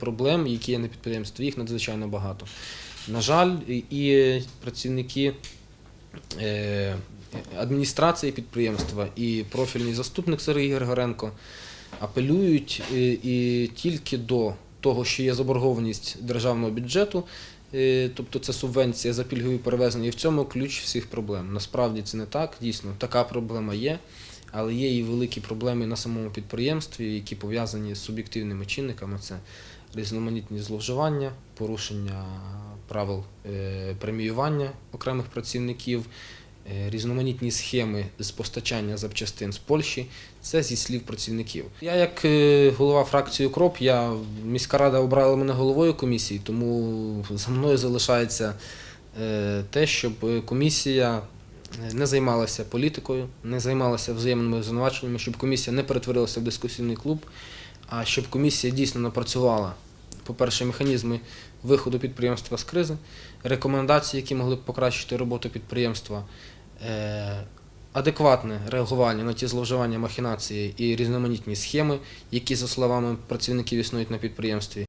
Проблем, які є на підприємстві, їх надзвичайно багато. На жаль, і- працівники е, адміністрації підприємства і профільний заступник Сергій Григоренко апелюють е, і тільки до того, що є заборгованість державного бюджету, е, тобто це субвенція за пільгові перевезення, і в цьому ключ всіх проблем. Насправді це не так, дійсно, така проблема є, але є і великі проблеми на самому підприємстві, які пов'язані з суб'єктивними чинниками. Це різноманітні зловживання, порушення правил е, преміювання окремих працівників, е, різноманітні схеми з постачання запчастин з Польщі. Це зі слів працівників. Я, як е, голова фракції УКРОП, я міська рада обрала мене головою комісії, тому за мною залишається те, щоб комісія не займалася політикою, не займалася взаємними звинуваченнями, щоб комісія не перетворилася в дискусійний клуб, а щоб комісія дійсно напрацювала, по-перше, механізми виходу підприємства з кризи, рекомендації, які могли б покращити роботу підприємства, е, адекватне реагування на ті зловживання, махінації і різноманітні схеми, які, за словами працівників, існують на підприємстві.